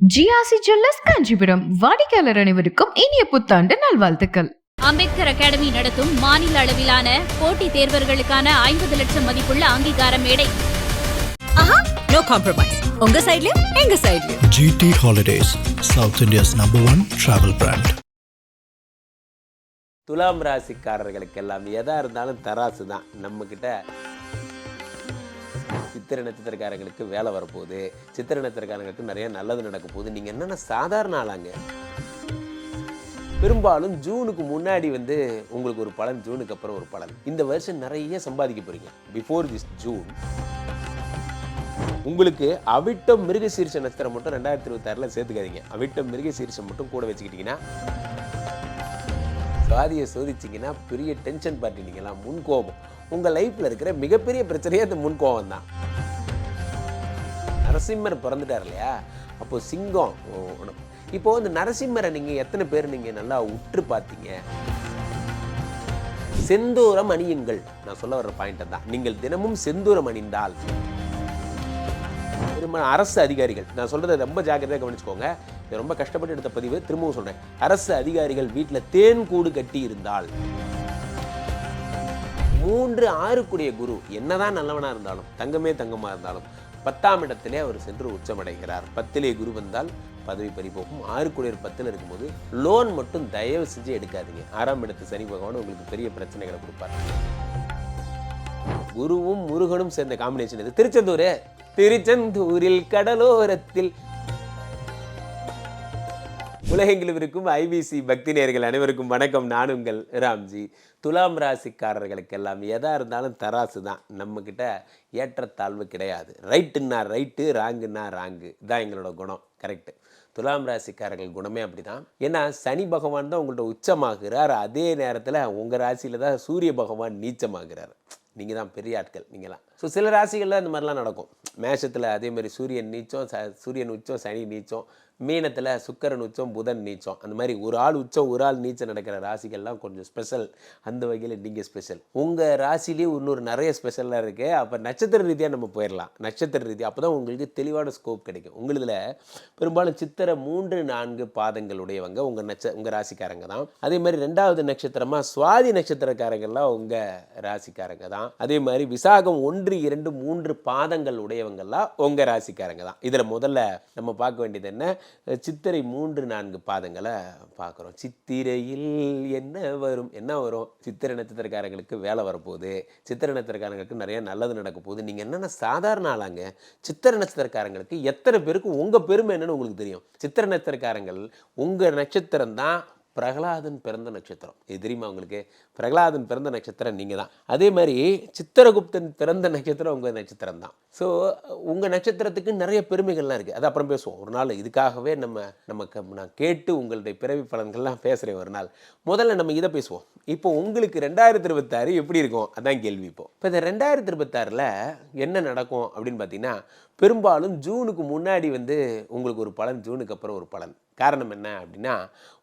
GRC jewellers Kanchipuram. வாடிக்கையாளர் அனைவருக்கும் இனிய புத்தாண்டு நல்வாழ்த்துக்கள். அம்பேத்கர் அகாடமி நடத்தும் மாநில அளவிலான போட்டித் தேர்வர்களுக்கான ஐம்பது லட்சம் மதிப்புள்ள அங்கீகார மேடை. நோ காம்ப்ரமைஸ் உங்க சைடுலயும் எங்க சைடுலயும் GT Holidays, South India's number one travel brand. துலாம் ராசிக்காரர்களுக்கு எல்லாம் எதா இருந்தாலும் தராசு தான். நம்மக்கிட்ட சித்திரை நட்சத்திரக்காரங்களுக்கு வேலை வரப்போகுது. சித்திரை நட்சத்திரக்காரங்களுக்கு நிறைய நல்லது நடக்க போகுது. நீங்கள் என்னென்ன சாதாரண ஆளாங்க. பெரும்பாலும் ஜூனுக்கு முன்னாடி வந்து உங்களுக்கு ஒரு பலன் ஜூனுக்கு அப்புறம் ஒரு பலன். இந்த வருஷம் நிறைய சம்பாதிக்க போறீங்க. பிஃபோர் திஸ் ஜூன் உங்களுக்கு அவிட்டம் மிருகசீரிஷ நட்சத்திரம் மட்டும் ரெண்டாயிரத்தி இருபத்தாறில் சேர்த்துக்காதீங்க. அவிட்டம் மிருகசீரிஷம் மட்டும் கூட வச்சுக்கிட்டிங்கன்னா சாதியை சோதிச்சிங்கன்னா பெரிய டென்ஷன் பார்ட்டி முன் முன்கோபம் உங்கள் லைஃப்பில் இருக்கிற மிகப்பெரிய பிரச்சனையே அந்த முன்கோபம் தான் நரசிம்மர் பிறந்துட்டார் இல்லையா அப்போ சிங்கம். இப்போ இந்த நரசிம்மரை நீங்கள் எத்தனை பேர் நீங்கள் நல்லா உற்று பார்த்தீங்க? செந்தூரம் அணியுங்கள். நான் சொல்ல வர்ற பாயிண்ட் தான் நீங்கள் தினமும் செந்தூரம் அணிந்தால். திரும்ப அரசு அதிகாரிகள் நான் சொல்றதை ரொம்ப ஜாக்கிரதையாக கவனிச்சுக்கோங்க. இது ரொம்ப கஷ்டப்பட்டு எடுத்த பதிவு திரும்பவும் சொல்றேன். அரசு அதிகாரிகள் வீட்டில் தேன் கூடு கட்டி இருந்தால். மூன்று ஆறுக்குடைய குரு என்னதான் நல்லவனா இருந்தாலும் தங்கமே தங்கமா இருந்தாலும் பத்தாம் இடத்திலே அவர் சென்று உச்சமடைகிறார். பத்திலே குரு வந்தால் பதவி பறிபோகும். குடியர் பத்தில் இருக்கும்போது லோன் மட்டும் தயவு செஞ்சு எடுக்காதீங்க. ஆறாம் இடத்து சனி பகவான் உங்களுக்கு பெரிய பிரச்சனைகளை கொடுப்பார். குருவும் முருகனும் சேர்ந்த காம்பினேஷன் இது. திருச்செந்தூர் திருச்செந்தூரில் கடலோரத்தில் உலகெங்கிலும் இருக்கும் ஐபிசி பக்தி நேர்கள் அனைவருக்கும் வணக்கம். நான் உங்கள் ராம்ஜி. துலாம் ராசிக்காரர்களுக்கெல்லாம் எதாக இருந்தாலும் தராசு தான். நம்மக்கிட்ட ஏற்றத்தாழ்வு கிடையாது. ரைட்டுன்னா ரைட்டு ராங்குன்னா ராங்கு. இதான் எங்களோட குணம். கரெக்டு. துலாம் ராசிக்காரர்கள் குணமே அப்படிதான். ஏன்னா சனி பகவான் தான் உங்கள்கிட்ட உச்சமாகிறார். அதே நேரத்தில் உங்கள் ராசியில் தான் சூரிய பகவான் நீச்சமாகிறார். நீங்கள் தான் பெரிய ஆட்கள் நீங்களாம் ஸோ சில ராசிகளில் இந்த மாதிரிலாம் நடக்கும். மேஷத்தில் அதே மாதிரி சூரியன் நீச்சம் ச சூரியன் உச்சம் சனி நீச்சம். மீனத்தில் சுக்கரன் உச்சம் புதன் நீச்சம். அந்த மாதிரி ஒரு ஆள் உச்சம் ஒரு ஆள் நீச்சம் நடக்கிற ராசிகள்லாம் கொஞ்சம் ஸ்பெஷல் அந்த வகையில் நீங்கள் ஸ்பெஷல் உங்கள் ராசிலேயே இன்னொரு நிறைய ஸ்பெஷலாக இருக்குது அப்போ நட்சத்திர ரீதியாக நம்ம போயிடலாம் நட்சத்திர ரீதியாக அப்போ தான் உங்களுக்கு தெளிவான ஸ்கோப் கிடைக்கும். உங்களுதில் பெரும்பாலும் சித்திரை மூன்று நான்கு பாதங்களுடையவங்க உங்கள் நட்ச உங்கள் ராசிக்காரங்க தான். அதே மாதிரி ரெண்டாவது நட்சத்திரமாக சுவாதி நட்சத்திரக்காரங்கள்லாம் உங்கள் ராசிக்காரங்க தான். அதே மாதிரி விசாகம் ஒன்று இரண்டு மூன்று பாதங்கள் உடையவங்கள்லாம் உங்கள் ராசிக்காரங்க தான். இதில் முதல்ல நம்ம பார்க்க வேண்டியது என்ன? சித்திரை மூன்று நான்கு பாதங்களை பார்க்குறோம். சித்திரையில் என்ன வரும்? என்ன வரும்? சித்திரை நட்சத்திரக்காரங்களுக்கு வேலை வரப்போகுது. சித்திரை நட்சத்திரக்காரங்களுக்கு நிறைய நல்லது நடக்க போகுது. நீங்கள் என்னென்ன சாதாரண ஆளாங்க. சித்திரை நட்சத்திரக்காரங்களுக்கு எத்தனை பேருக்கு உங்கள் பெருமை என்னன்னு உங்களுக்கு தெரியும். சித்திரை நட்சத்திரக்காரங்கள் உங்கள் நட்சத்திரம் தான் பிரகலாதன் பிறந்த நட்சத்திரம். இது தெரியுமா உங்களுக்கு? பிரகலாதன் பிறந்த நட்சத்திரம் நீங்கள் தான். அதே மாதிரி சித்திரகுப்தன் பிறந்த நட்சத்திரம் உங்கள் நட்சத்திரம் தான். ஸோ உங்கள் நட்சத்திரத்துக்கு நிறைய பெருமைகள்லாம் இருக்குது அது அப்புறம் பேசுவோம். ஒரு நாள் இதுக்காகவே நம்ம நமக்கு நான் கேட்டு உங்களுடைய பிறவி பலன்கள்லாம் பேசுகிறேன் ஒரு நாள். முதல்ல நம்ம இதை பேசுவோம். இப்போ உங்களுக்கு ரெண்டாயிரத்தி இருபத்தாறு எப்படி இருக்கும்? அதான் கேள்வி இப்போ. இப்போ இந்த ரெண்டாயிரத்தி இருபத்தாறில் என்ன நடக்கும் அப்படின்னு பார்த்தீங்கன்னா பெரும்பாலும் ஜூனுக்கு முன்னாடி வந்து உங்களுக்கு ஒரு பலன் ஜூனுக்கு அப்புறம் ஒரு பலன். காரணம் என்ன அப்படின்னா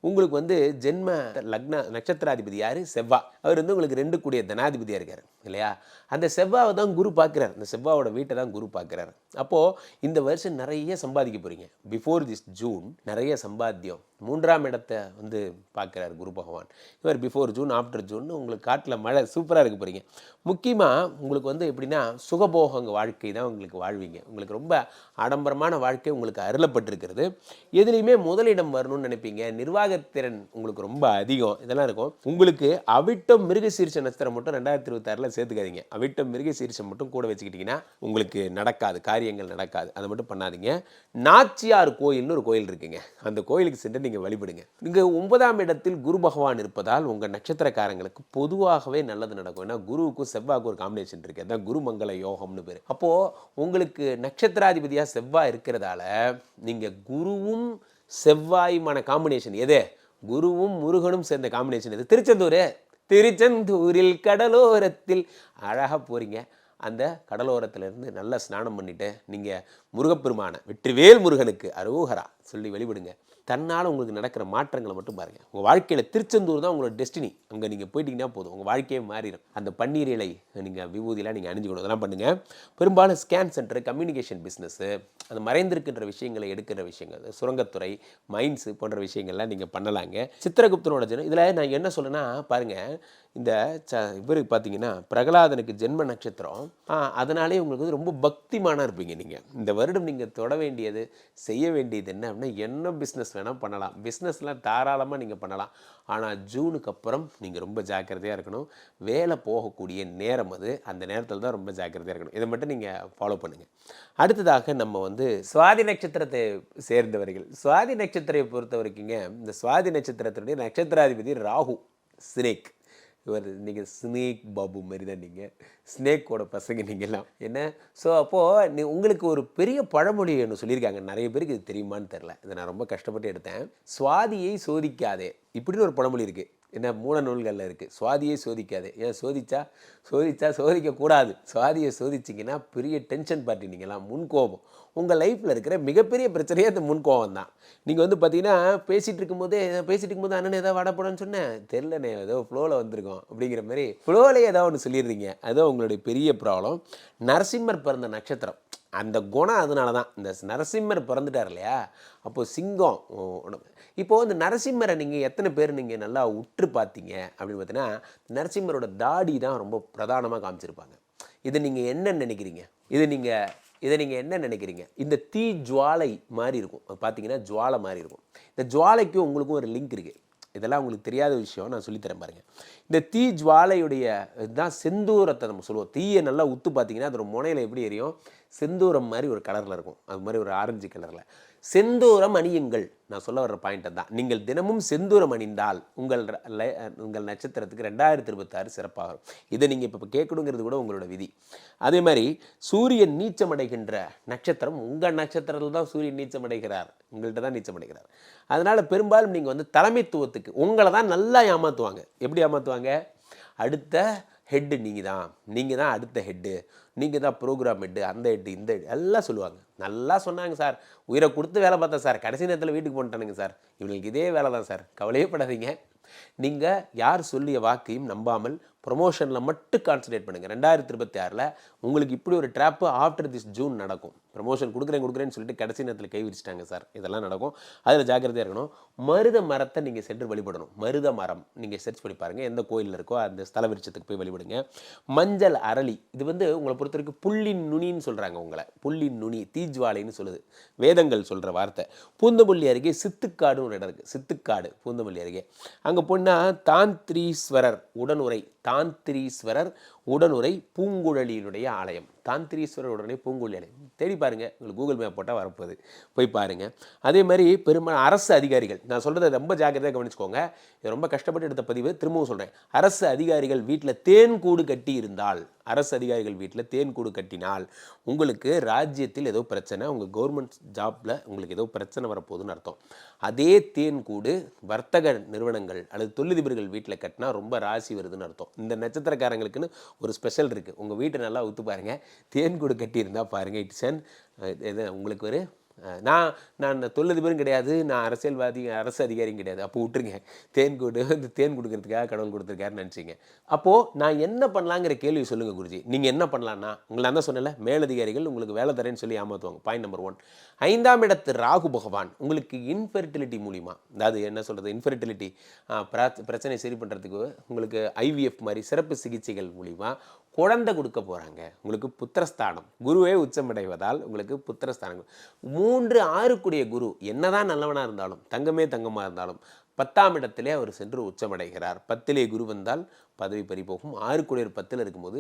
உங்களுக்கு வந்து ஜென்ம லக்ன நட்சத்திராதிபதி யார்? செவ்வா. அவர் வந்து உங்களுக்கு ரெண்டு கூடிய தனாதிபதியாக இருக்கார் இல்லையா? அந்த செவ்வாவை தான் குரு பார்க்குறாரு. அந்த செவ்வாவோட வீட்டை தான் குரு பார்க்குறாரு. அப்போது இந்த வருஷம் நிறைய சம்பாதிக்க போகிறீங்க பிஃபோர் திஸ் ஜூன் நிறைய சம்பாத்தியம். மூன்றாம் இடத்தை வந்து பார்க்குறாரு குரு பகவான். இவர் பிஃபோர் ஜூன் ஆஃப்டர் ஜூன் உங்களுக்கு காட்டில் மழை சூப்பராக இருக்க போகிறீங்க முக்கியமாக உங்களுக்கு வந்து எப்படின்னா சுகபோகங்க வாழ்க்கை தான் உங்களுக்கு வாழ்வீங்க. உங்களுக்கு ரொம்ப ஆடம்பரமான வாழ்க்கை உங்களுக்கு அருளப்பட்டிருக்கிறது. எதுலேயுமே முதலிடம் வரணும்னு நினைப்பீங்க. நிர்வாகத்திறன் உங்களுக்கு ரொம்ப அதிகம். இதெல்லாம் இருக்கும். உங்களுக்கு அவிட்டம் மிருகசீரிஷ நட்சத்திரம் மட்டும் ரெண்டாயிரத்தி இருபத்தாறில் சேர்த்துக்காதீங்க. அவிட்டம் மிருகசீரிஷம் மட்டும் கூட வச்சுக்கிட்டிங்கன்னா உங்களுக்கு நடக்காது. காரியங்கள் நடக்காது. அதை மட்டும் பண்ணாதீங்க. நாச்சியார் கோயில்னு ஒரு கோயில் இருக்குங்க. அந்த கோயிலுக்கு சென்று நீங்கள் வழிபடுங்க. இங்கே ஒன்பதாம் இடத்தில் குரு பகவான் இருப்பதால் உங்கள் நட்சத்திரக்காரங்களுக்கு பொதுவாகவே நல்லது நடக்கும். ஏன்னா குருவுக்கும் செவ்வாய்க்கு ஒரு காம்பினேஷன் இருக்குது அதான் குருமங்கல யோகம்னு பேர். அப்போது உங்களுக்கு நட்சத்திராதிபதியாக செவ்வாய் இருக்கிறதால நீங்கள் குருவும் செவ்வாயுமான காம்பினேஷன் எது? குருவும் முருகனும் சேர்ந்த காம்பினேஷன் இது திருச்செந்தூர். திருச்செந்தூரில் கடலோரத்தில் அழகாக போகிறீங்க அந்த கடலோரத்துல இருந்து நல்லா ஸ்நானம் பண்ணிட்டு நீங்கள் முருகப்பெருமான வெற்றிவேல் முருகனுக்கு அரோகரா சொல்லி வெளிவிடுங்க தன்னால் உங்களுக்கு நடக்கிற மாற்றங்களை மட்டும் பாருங்கள் உங்கள் வாழ்க்கையில் திருச்செந்தூர் தான் உங்களோட டெஸ்டினி அங்கே நீங்கள் போயிட்டீங்கன்னா போதும். உங்கள் வாழ்க்கையே மாறிடும். அந்த பன்னீர் இலை நீங்கள் விபூதியெலாம் நீங்கள் அணிஞ்சுக்கணும். அதெல்லாம் பண்ணுங்கள் பெரும்பாலும் ஸ்கேன் சென்டர் கம்யூனிகேஷன் பிஸ்னஸ்ஸு அந்த மறைந்திருக்கின்ற விஷயங்களை எடுக்கிற விஷயங்கள் சுரங்கத்துறை மைன்ஸு போன்ற விஷயங்கள்லாம் நீங்கள் பண்ணலாங்க. சித்திரகுப்தனோட ஜனம் இதில் நான் என்ன சொல்லுன்னா பாருங்கள் இந்த ச இவருக்கு பார்த்தீங்கன்னா பிரகலாதனுக்கு ஜென்ம நட்சத்திரம். அதனாலே உங்களுக்கு வந்து ரொம்ப பக்திமானாக இருப்பீங்க நீங்கள் இந்த வருடம் நீங்கள் தொட வேண்டியது செய்ய வேண்டியது என்ன அப்படின்னா என்ன பிஸ்னஸ் வேணால் பண்ணலாம். பிஸ்னஸ்லாம் தாராளமாக நீங்கள் பண்ணலாம். ஆனால் ஜூனுக்கு அப்புறம் நீங்கள் ரொம்ப ஜாக்கிரதையாக இருக்கணும். வேலை போகக்கூடிய நேரம் அது. அந்த நேரத்தில் தான் ரொம்ப ஜாக்கிரதையாக இருக்கணும். இதை மட்டும் நீங்கள் ஃபாலோ பண்ணுங்கள் அடுத்ததாக நம்ம வந்து சுவாதி நட்சத்திரத்தை சேர்ந்தவர்கள். சுவாதி நட்சத்திரத்தை பொறுத்த வரைக்குங்க இந்த சுவாதி நட்சத்திரத்தினுடைய நட்சத்திராதிபதி ராகு ஸ்னேக். இவர் நீங்கள் ஸ்னேக் பாபு மாதிரி தான் நீங்கள் ஸ்னேக்கோட பசங்க நீங்கள்லாம் என்ன? ஸோ அப்போது நீ உங்களுக்கு ஒரு பெரிய பழமொழி ஒன்று சொல்லியிருக்காங்க. நிறைய பேருக்கு இது தெரியுமான்னு தெரில இதை நான் ரொம்ப கஷ்டப்பட்டு எடுத்தேன். சுவாதியை சோதிக்காதே. இப்படின்னு ஒரு பழமொழி இருக்குது என்ன? மூல நூல்களில் இருக்குது சுவாதியை சோதிக்காதே. ஏன்? சோதிச்சா? சோதிச்சா சோதிக்கக்கூடாது. சுவாதியை சோதிச்சிங்கன்னா பெரிய டென்ஷன் பார்ட்டி நீங்களாம் முன்கோபம். உங்கள் லைஃப்பில் இருக்கிற மிகப்பெரிய பிரச்சனையே அந்த முன்கோவம் தான். நீங்கள் வந்து பார்த்தீங்கன்னா பேசிகிட்டு இருக்கும்போதே பேசிகிட்டு இருக்கும்போது அண்ணன் ஏதாவது வடப்படன்னு சொன்னேன் தெரிலண்ணே ஏதோ ஃப்ளோவில் வந்திருக்கோம். அப்படிங்கிற மாதிரி ஃப்ளோவிலே ஏதோ ஒன்று சொல்லிடுறீங்க அதுதான் உங்களுடைய பெரிய ப்ராப்ளம் நரசிம்மர் பிறந்த நட்சத்திரம். அந்த குணம் அதனால தான் இந்த நரசிம்மர் பிறந்துட்டார் இல்லையா? அப்போது சிங்கம் இப்போது இப்போ இந்த நரசிம்மரை நீங்கள் எத்தனை பேர் நீங்கள் நல்லா உற்று பார்த்தீங்க? அப்படின்னு பார்த்தீங்கன்னா நரசிம்மரோட தாடி தான் ரொம்ப பிரதானமாக காமிச்சிருப்பாங்க. இதை நீங்கள் என்ன நினைக்கிறீங்க? இது நீங்கள் இதை நீங்கள் என்ன நினைக்கிறீங்க? இந்த தீ ஜுவாலை மாதிரி இருக்கும். அது பார்த்தீங்கன்னா ஜுவாலை மாதிரி இருக்கும். இந்த ஜுவாலைக்கும் உங்களுக்கும் ஒரு லிங்க் இருக்குது இதெல்லாம் உங்களுக்கு தெரியாத விஷயம் நான் சொல்லித்தரேன் பாருங்கள் இந்த தீ ஜுவாலையுடைய இதுதான் செந்தூரத்தை நம்ம சொல்லுவோம். தீயை நல்லா உத்து பார்த்தீங்கன்னா அதோட முனையில் எப்படி எரியும்? செந்தூரம் மாதிரி ஒரு கலரில் இருக்கும். அது மாதிரி ஒரு ஆரஞ்சு கலரில் செந்தூரம் அணியுங்கள். நான் சொல்ல வர்ற பாயிண்ட் தான் நீங்கள் தினமும் செந்தூரம் அணிந்தால் உங்கள் உங்கள் நட்சத்திரத்துக்கு ரெண்டாயிரத்தி இருபத்தாறு சிறப்பாக வரும். இதை நீங்கள் இப்போ கேட்கணுங்கிறது கூட உங்களோட விதி. அதே மாதிரி சூரியன் நீச்சமடைகின்ற நட்சத்திரம் உங்கள் நட்சத்திரத்தில் தான் சூரியன் நீச்சமடைகிறார். உங்கள்கிட்ட தான் நீச்சமடைகிறார். அதனால் பெரும்பாலும் நீங்கள் வந்து தலைமைத்துவத்துக்கு உங்களை தான் நல்லா ஏமாற்றுவாங்க எப்படி ஏமாற்றுவாங்க அடுத்த ஹெட்டு நீங்கள் தான் நீங்கள் தான் அடுத்த ஹெட்டு நீங்கள் தான் ப்ரோக்ராம் ஹெட்டு அந்த ஹெட்டு இந்த ஹெட் எல்லாம் சொல்லுவாங்க. நல்லா சொன்னாங்க சார். உயிரை கொடுத்து வேலை பார்த்தேன் சார். கடைசி நேரத்தில் வீட்டுக்கு போன்ட்டானுங்க சார். இவங்களுக்கு இதே வேலை தான் சார். கவலையே படாதீங்க நீங்கள் யார் சொல்லிய வாக்கையும் நம்பாமல் ப்ரொமோஷனில் மட்டும் கான்சன்ட்ரேட் பண்ணுங்கள் ரெண்டாயிரத்தி இருபத்தி ஆறில் உங்களுக்கு இப்படி ஒரு ட்ராப்பு ஆஃப்டர் திஸ் ஜூன் நடக்கும். ப்ரமோஷன் கொடுக்குறேன் கொடுக்குறேன்னு சொல்லிட்டு கடைசி நேரத்தில் கை விரிச்சிட்டாங்க சார் இதெல்லாம் நடக்கும். அதில் ஜாக்கிரதையாக இருக்கணும். மருத மரத்தை நீங்கள் சென்று வழிபடணும். மருத மரம். நீங்கள் சர்ச் பண்ணி பாருங்கள் எந்த கோயிலில் இருக்கோ அந்த ஸ்தல விருட்சத்துக்கு போய் வழிபடுங்க. மஞ்சள் அரளி. இது வந்து உங்களை பொறுத்த வரைக்கும் புள்ளின் நுனின்னு சொல்கிறாங்க உங்களை. புள்ளின் நுனி தீஜ்வாலைன்னு சொல்லுது. வேதங்கள் சொல்கிற வார்த்தை. பூந்தமல்லி அருகே சித்துக்காடுன்னு ஒரு இடம் இருக்குது சித்துக்காடு பூந்தமல்லி அருகே. அங்கே போனால் தாந்திரீஸ்வரர் உடனுரை. தாந்திரீஸ்வரர் உடனுரை பூங்குழலியினுடைய ஆலயம். தாந்திரீஸ்வரர் உடனே பூங்குழலி ஆலயம் தேடி பாருங்கள் உங்களுக்கு கூகுள் மேப் போட்டால் வரப்போகுது. போய் பாருங்கள் அதே மாதிரி பெரும்பாலும் அரசு அதிகாரிகள் நான் சொல்கிறத ரொம்ப ஜாக்கிரதையாக கவனிச்சுக்கோங்க. இது ரொம்ப கஷ்டப்பட்டு எடுத்த பதிவு திரும்பவும் சொல்கிறேன் அரசு அதிகாரிகள் வீட்டில் தேன் கூடு கட்டி இருந்தால் அரசு அதிகாரிகள் வீட்டில் தேன் கூடு கட்டினால் உங்களுக்கு ராஜ்யத்தில் ஏதோ பிரச்சனை உங்கள் கவர்மெண்ட் ஜாப்பில் உங்களுக்கு ஏதோ பிரச்சனை வரப்போகுதுன்னு அர்த்தம். அதே தேன் கூடு வர்த்தக நிறுவனங்கள் அல்லது தொழிலதிபர்கள் வீட்டில் கட்டினா ரொம்ப ராசி வருதுன்னு அர்த்தம். இந்த நட்சத்திரக்காரங்களுக்குன்னு ஒரு ஸ்பெஷல் இருக்குது உங்கள் வீட்டை நல்லா ஊற்று பாருங்கள் தேன் கூடு கட்டியிருந்தால் பாருங்கள் இட்ஸ் அண்ட் இது உங்களுக்கு ஒரு நான் நான் தொழிலதிபரும் கிடையாது நான் அரசியல்வாதி அரசு அதிகாரியும் கிடையாது. அப்போ விட்டுருங்க. தேன் கொடு இந்த தேன் கொடுக்கறதுக்காக கடவுள் கொடுத்துருக்காருன்னு நினச்சிங்க. அப்போது நான் என்ன பண்ணலாங்கிற கேள்வி சொல்லுங்கள் குருஜி. நீங்கள் என்ன பண்ணலான்னா உங்களை தான் சொன்னல மேலதிகாரிகள் உங்களுக்கு வேலை தரேன்னு சொல்லி ஏமாற்றுவாங்க பாயிண்ட் நம்பர் ஒன் ஐந்தாம் இடத்து ராகு பகவான் உங்களுக்கு இன்ஃபெர்டிலிட்டி மூலிமா அதாவது என்ன சொல்கிறது இன்ஃபெர்டிலிட்டி பிரச்சனை சரி பண்ணுறதுக்கு உங்களுக்கு ஐவிஎஃப் மாதிரி சிறப்பு சிகிச்சைகள் மூலிமா குழந்தை கொடுக்க போகிறாங்க உங்களுக்கு புத்திரஸ்தானம். குருவே உச்சமடைவதால் உங்களுக்கு புத்திரஸ்தானம். மூன்று ஆறுக்குடிய குரு என்னதான் நல்லவனாக இருந்தாலும் தங்கமே தங்கமாக இருந்தாலும் பத்தாம் இடத்திலே அவர் சென்று உச்சமடைகிறார். பத்திலே குரு வந்தால் பதவி பறிபோகும் ஆறுக்குடையர் பத்தில் இருக்கும்போது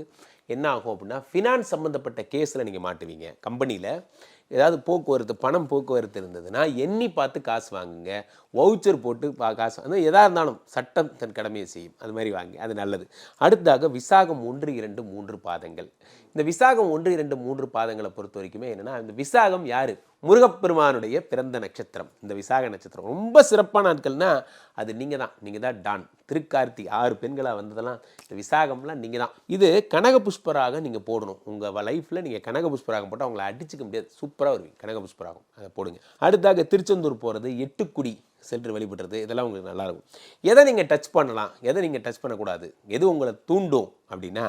என்ன ஆகும் அப்படின்னா ஃபினான்ஸ் சம்மந்தப்பட்ட கேஸில் நீங்கள் மாட்டுவீங்க. கம்பெனியில் ஏதாவது போக்குவரத்து பணம் போக்குவரத்து இருந்ததுன்னா எண்ணி பார்த்து காசு வாங்குங்க. வவுச்சர் போட்டு பா காசு அந்த எதாக இருந்தாலும் சட்டம் தன் கடமையை செய்யும். அது மாதிரி வாங்கி அது நல்லது. அடுத்ததாக விசாகம் ஒன்று இரண்டு மூன்று பாதங்கள். இந்த விசாகம் ஒன்று இரண்டு மூன்று பாதங்களை பொறுத்த வரைக்குமே என்னன்னா இந்த விசாகம் யார்? முருகப்பெருமானுடைய பிறந்த நட்சத்திரம். இந்த விசாக நட்சத்திரம் ரொம்ப சிறப்பான நாட்கள்னால் அது நீங்கள் தான் நீங்கள் தான் டான். திருக்கார்த்தி ஆறு பெண்களாக வந்ததெல்லாம் விசாகம்லாம் நீங்கள் தான். இது கனக புஷ்பராக நீங்கள் போடணும். உங்கள் லைஃப்பில் நீங்கள் கனக புஷ்பராகம் போட்டால் அவங்கள அடிச்சுக்க முடியாது. சூப்பராக வருவீங்க. கனக புஷ்பராகம். அதை போடுங்க. அடுத்தாக திருச்செந்தூர் போகிறது எட்டுக்குடி. சென்று வழிபடுறது இதெல்லாம் உங்களுக்கு நல்லா இருக்கும் எதை நீங்கள் டச் பண்ணலாம்? எதை நீங்கள் டச் பண்ணக்கூடாது? எது உங்களை தூண்டும் அப்படின்னா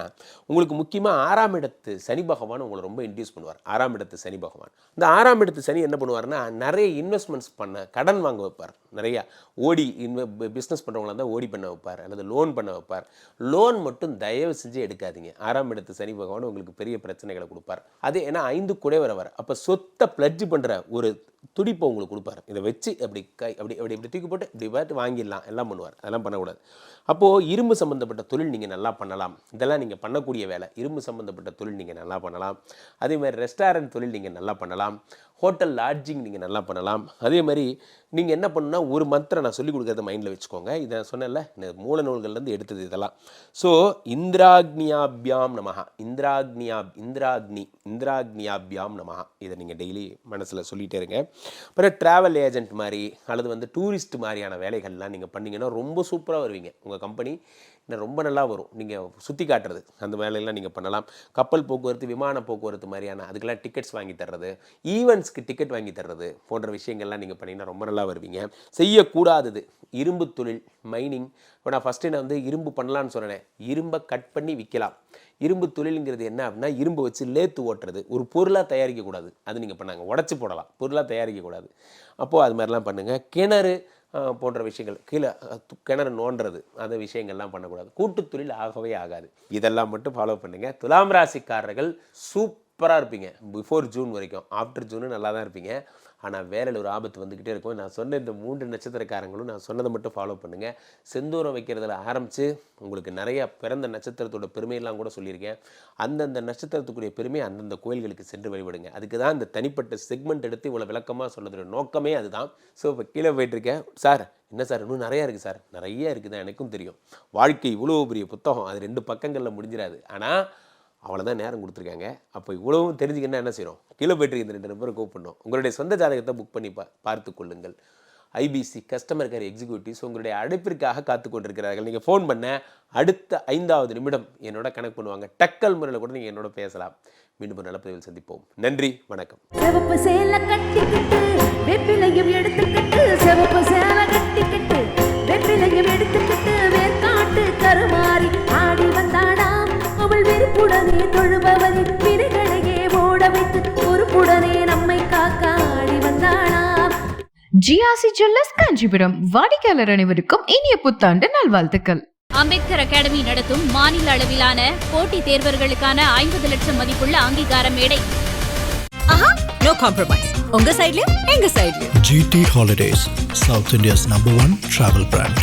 உங்களுக்கு முக்கியமாக ஆறாம் இடத்து சனி பகவான் உங்களை ரொம்ப இன்டியூஸ் பண்ணுவார். ஆறாம் இடத்து சனி பகவான். இந்த ஆறாம் இடத்து சனி என்ன பண்ணுவார்னா நிறைய இன்வெஸ்ட்மெண்ட்ஸ் பண்ண கடன் வாங்க வைப்பார். நிறையா ஓடி இன்வெ பிஸ்னஸ் பண்ணுறவங்களா இருந்தால் ஓடி பண்ண வைப்பார் அல்லது லோன் பண்ண வைப்பார். லோன் மட்டும் தயவு செஞ்சு எடுக்காதீங்க. ஆறாம் இடத்து சனி பகவான் உங்களுக்கு பெரிய பிரச்சனைகளை கொடுப்பார். அது ஏன்னா ஐந்து குடைவரவர். அப்போ சொத்தை பிளட்ஜ் பண்ணுற ஒரு துடிப்பை உங்களுக்கு கொடுப்பாரு. இதை வச்சு அப்படி கை அப்படி இப்படி இப்படி தூக்கி போட்டு இப்படி பார்த்து வாங்கிடலாம். எல்லாம் பண்ணுவார். அதெல்லாம் பண்ணக்கூடாது. அப்போது இரும்பு சம்மந்தப்பட்ட தொழில் நீங்கள் நல்லா பண்ணலாம். இதெல்லாம் நீங்கள் பண்ணக்கூடிய வேலை. இரும்பு சம்மந்தப்பட்ட தொழில் நீங்கள் நல்லா பண்ணலாம். அதே மாதிரி ரெஸ்டாரண்ட் தொழில் நீங்கள் நல்லா பண்ணலாம். ஹோட்டல் லாட்ஜிங் நீங்கள் நல்லா பண்ணலாம். அதே மாதிரி நீங்கள் என்ன பண்ணணும்னா ஒரு மந்திரம் நான் சொல்லிக் கொடுக்குறத மைண்டில் வச்சுக்கோங்க. இதை நான் சொன்னேன்ல இந்த மூல நூல்கள்லேருந்து எடுத்தது இதெல்லாம். ஸோ இந்திராக்னியாபியாம் நமஹா. இந்திராக்னியா இந்திராக்னி இந்திராக்னியாபியாம் நமஹா. இதை நீங்கள் டெய்லி மனசில் சொல்லிகிட்டே இருங்க. அப்புறம் ட்ராவல் ஏஜென்ட் மாதிரி அல்லது வந்து டூரிஸ்ட் மாதிரியான வேலைகள்லாம் நீங்கள் பண்ணிங்கன்னா ரொம்ப சூப்பராக வருவீங்க. உங்கள் கம்பெனி இன்னும் ரொம்ப நல்லா வரும். நீங்கள் சுற்றி காட்டுறது. அந்த வேலையெல்லாம் நீங்கள் பண்ணலாம். கப்பல் போக்குவரத்து விமான போக்குவரத்து மாதிரியான அதுக்கெல்லாம் டிக்கெட்ஸ் வாங்கி தர்றது ஈவெண்ட்ஸ்க்கு டிக்கெட் வாங்கி தர்றது போன்ற விஷயங்கள்லாம் நீங்கள் பண்ணிங்கன்னா ரொம்ப நல்லா வருவீங்க. செய்யக்கூடாதது இரும்பு தொழில் மைனிங் இப்போ நான் ஃபஸ்ட்டு நான் வந்து இரும்பு பண்ணலான்னு சொன்னேன். இரும்பை கட் பண்ணி விற்கலாம் இரும்பு தொழிலுங்கிறது என்ன அப்படின்னா இரும்பு வச்சு லேத்து ஓட்டுறது. ஒரு பொருளாக தயாரிக்கக்கூடாது. அது நீங்கள் பண்ணாங்க. உடச்சி போடலாம். பொருளாக தயாரிக்கக்கூடாது. அப்போது அது மாதிரிலாம் பண்ணுங்கள் கிணறு போன்ற விஷயங்கள். கீழே கிணறு நோண்டுறது அந்த விஷயங்கள்லாம் பண்ணக்கூடாது. கூட்டுத் தொழில் ஆகவே ஆகாது. இதெல்லாம் மட்டும் ஃபாலோ பண்ணுங்கள் துலாம் ராசிக்காரர்கள் சூப்பராக இருப்பீங்க. பிஃபோர் ஜூன் வரைக்கும். ஆஃப்டர் ஜூனு நல்லா தான் இருப்பீங்க. ஆனால் வேலையில் ஒரு ஆபத்து வந்துக்கிட்டே இருக்கும். நான் சொன்ன இந்த மூன்று நட்சத்திரக்காரங்களும் நான் சொன்னதை மட்டும் ஃபாலோ பண்ணுங்கள் செந்தூரம் வைக்கிறதுல ஆரம்பித்து உங்களுக்கு நிறையா பிறந்த நட்சத்திரத்தோட பெருமையெல்லாம் கூட சொல்லியிருக்கேன். அந்தந்த நட்சத்திரத்துக்குரிய பெருமை அந்தந்த கோயில்களுக்கு சென்று வழிபடுங்க. அதுக்கு தான் இந்த தனிப்பட்ட செக்மெண்ட் எடுத்து இவ்வளோ விளக்கமாக சொன்னதோட நோக்கமே அதுதான். ஸோ இப்போ கீழே போயிட்டுருக்கேன். சார் என்ன சார் இன்னும் நிறையா இருக்குது சார் நிறைய இருக்குது தான் எனக்கும் தெரியும். வாழ்க்கை இவ்வளோ பெரிய புத்தகம். அது ரெண்டு பக்கங்களில் முடிஞ்சிடாது. ஆனால் அவ்வளோதான் நேரம் கொடுத்துருக்காங்க. அப்போ இவ்வளவும் தெரிஞ்சுக்கன்னா என்ன செய்யணும்? கீழே போய்ட்டு இந்த ரெண்டு நம்பரை கூப்பிடணும். உங்களுடைய சொந்த ஜாதகத்தை புக் பண்ணி பா பார்த்து கொள்ளுங்கள். ஐபிசி கஸ்டமர் கேர் எக்ஸிக்யூட்டிவ்ஸ் உங்களுடைய அழைப்பிற்காக காத்து கொண்டிருக்கிறார்கள். நீங்கள் ஃபோன் பண்ண அடுத்த ஐந்தாவது நிமிடம் என்னோட கனெக்ட் பண்ணுவாங்க. டக்கல் முறையில் கூட நீங்கள் என்னோட பேசலாம். மீண்டும் ஒரு நல்ல பதிவில் சந்திப்போம். நன்றி வணக்கம். சிவப்பு சேலை கட்டிக்கிட்டு வெப்பிலையும் எடுத்துக்கிட்டு சிவப்பு சேலை கட்டிக்கிட்டு வெப்பிலையும் எடுத்துக்கிட்டு வேர்க்காட்டு விருப்புடனே தொழுபவரின் வினைகளையே ஓட வைத்து பொறுப்புடனே நம்மை காக்க ஆடி வந்தாளாம் ஜுவல்லர்ஸ் காஞ்சிபுரம். வாடிக்கையாளர் அனைவருக்கும் இனிய புத்தாண்டு நல்வாழ்த்துக்கள். அம்பேத்கர் அகாடமி நடத்தும் மாநில அளவிலான போட்டித் தேர்வர்களுக்கான ஐம்பது லட்சம் மதிப்புள்ள அங்கீகார மேடை. ஆஹா நோ காம்ப்ரமைஸ் உங்க சைடுலயும் எங்க சைடுலயும் GT Holidays, South India's number one travel brand.